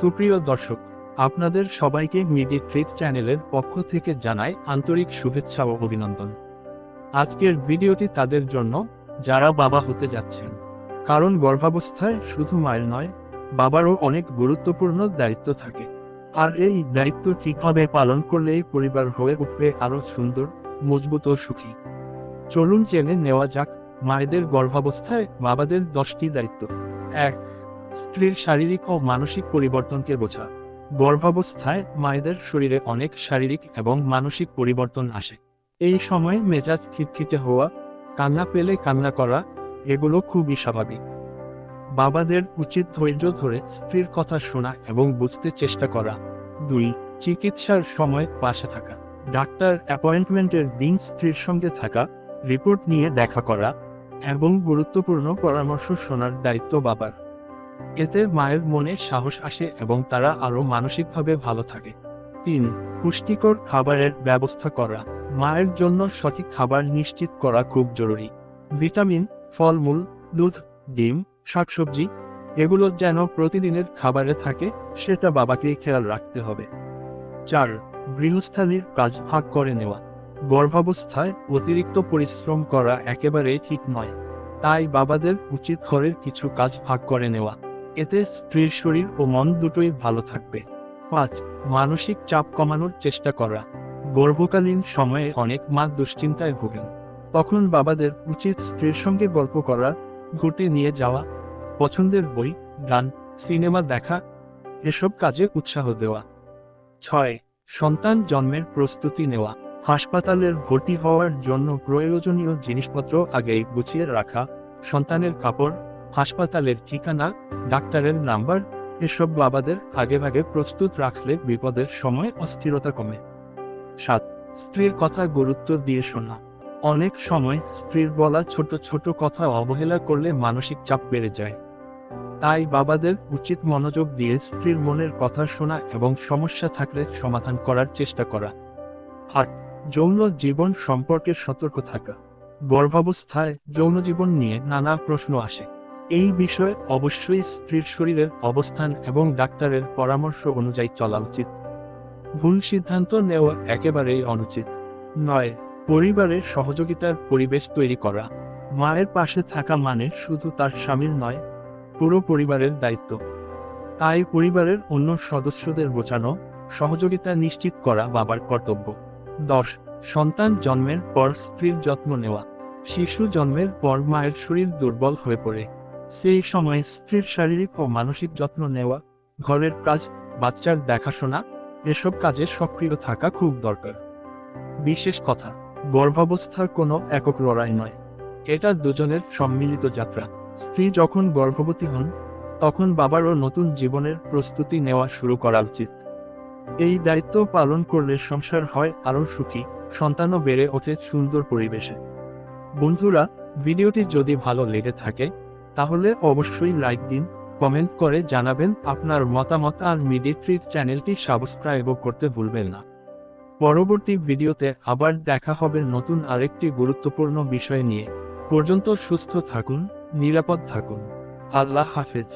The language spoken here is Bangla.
সুপ্রিয় দর্শক, আপনাদের সবাইকে মিডি ট্রিট চ্যানেলের পক্ষ থেকে জানাই আন্তরিক শুভেচ্ছা ও অভিনন্দন। আজকের ভিডিওটি তাদের জন্য, যারা বাবা হতে যাচ্ছেন। কারণ গর্ভাবস্থায় শুধু মায়ের নয়, বাবারও অনেক গুরুত্বপূর্ণ দায়িত্ব থাকে। আর এই দায়িত্ব ঠিকভাবে পালন করলেই পরিবার হয়ে উঠবে আরও সুন্দর, মজবুত ও সুখী? চলুন জেনে নেওয়া যাক, মায়েদের গর্ভাবস্থায় বাবাদের দশটি দায়িত্ব। এক স্ত্রীর শারীরিক ও মানসিক পরিবর্তনকে বোঝা। গর্ভাবস্থায় মায়েদের শরীরে অনেক শারীরিক এবং মানসিক পরিবর্তন আসে। এই সময় মেজাজ খিটখিটে হওয়া, কান্না পেলে কান্না করা, এগুলো খুবই স্বাভাবিক। বাবাদের উচিত ধৈর্য ধরে স্ত্রীর কথা শোনা এবং বুঝতে চেষ্টা করা। দুই, চিকিৎসার সময় পাশে থাকা। ডাক্তার অ্যাপয়েন্টমেন্টের দিন স্ত্রীর সঙ্গে থাকা, রিপোর্ট নিয়ে দেখা করা এবং গুরুত্বপূর্ণ পরামর্শ শোনার দায়িত্ব বাবার। এতে মায়ের মনে সাহস আসে এবং তারা আরও মানসিকভাবে ভালো থাকে। তিন, পুষ্টিকর খাবারের ব্যবস্থা করা। মায়ের জন্য সঠিক খাবার নিশ্চিত করা খুব জরুরি। ভিটামিন, ফলমূল, দুধ, ডিম, শাকসবজি, এগুলো যেন প্রতিদিনের খাবারে থাকে, সেটা বাবাকে খেয়াল রাখতে হবে। চার, গৃহস্থালীর কাজ ভাগ করে নেওয়া। গর্ভাবস্থায় অতিরিক্ত পরিশ্রম করা একেবারেই ঠিক নয়। তাই বাবাদের উচিত ঘরের কিছু কাজ ভাগ করে নেওয়া। এতে স্ত্রীর শরীর ও মন দুটোই ভালো থাকবে। পাঁচ, মানসিক চাপ কমানোর চেষ্টা করা। গর্ভকালীন সময়ে অনেক মা দুশ্চিন্তায় ভোগেন। তখন বাবাদের উচিত স্ত্রীর সঙ্গে গল্প করা, ঘুরতে নিয়ে যাওয়া, পছন্দের বই, গান, সিনেমা দেখা, এসব কাজে উৎসাহ দেওয়া। ছয়, সন্তান জন্মের প্রস্তুতি নেওয়া। হাসপাতালের ভর্তি হওয়ার জন্য প্রয়োজনীয় জিনিসপত্র আগেই গুছিয়ে রাখা, সন্তানের কাপড় হাসপাতালের ঠিকানা, ডাক্তারের নাম্বার, এসব বাবাদের আগেভাগে প্রস্তুত রাখলে বিপদের সময় অস্থিরতা কমে। সাত, স্ত্রীর কথা গুরুত্ব দিয়ে শোনা। অনেক সময় স্ত্রীর বলা ছোট ছোট কথা অবহেলা করলে মানসিক চাপ বেড়ে যায়। তাই বাবাদের উচিত মনোযোগ দিয়ে স্ত্রীর মনের কথা শোনা এবং সমস্যা থাকলে সমাধান করার চেষ্টা করা। আট, যৌন জীবন সম্পর্কে সতর্ক থাকা। গর্ভাবস্থায় যৌন জীবন নিয়ে নানা প্রশ্ন আসে। এই বিষয়ে অবশ্যই স্ত্রীর শরীরের অবস্থান এবং ডাক্তারের পরামর্শ অনুযায়ী চলা উচিত। ভুল সিদ্ধান্ত নেওয়া একেবারেই অনুচিত। নয় পরিবারের সহযোগিতার পরিবেশ তৈরি করা। মায়ের পাশে থাকা মানে শুধু তার স্বামীর নয়, পুরো পরিবারের দায়িত্ব। তাই পরিবারের অন্য সদস্যদের বোঝানো, সহযোগিতা নিশ্চিত করা বাবার কর্তব্য। দশ, সন্তান জন্মের পর স্ত্রীর যত্ন নেওয়া। শিশু জন্মের পর মায়ের শরীর দুর্বল হয়ে পড়ে। সেই সময় স্ত্রীর শারীরিক ও মানসিক যত্ন নেওয়া, ঘরের কাজ, বাচ্চার দেখাশোনা, এসব কাজে সক্রিয় থাকা খুব দরকার। বিশেষ কথা, গর্ভাবস্থার কোনো একক লড়াই নয়। এটা দুজনের সম্মিলিত যাত্রা। স্ত্রী যখন গর্ভবতী হন, তখন বাবারও নতুন জীবনের প্রস্তুতি নেওয়া শুরু করা উচিত। এই দায়িত্ব পালন করলে সংসার হয় আরও সুখী, সন্তানও বেড়ে ওঠে সুন্দর পরিবেশে। বন্ধুরা, ভিডিওটি যদি ভালো লেগে থাকে তাহলে অবশ্যই লাইক দিন কমেন্ট করে জানাবেন আপনার মতামত আর মিডিট্রির চ্যানেলটি সাবস্ক্রাইবও করতে ভুলবেন না। পরবর্তী ভিডিওতে আবার দেখা হবে নতুন আরেকটি গুরুত্বপূর্ণ বিষয় নিয়ে। পর্যন্ত সুস্থ থাকুন, নিরাপদ থাকুন। আল্লাহ হাফেজ।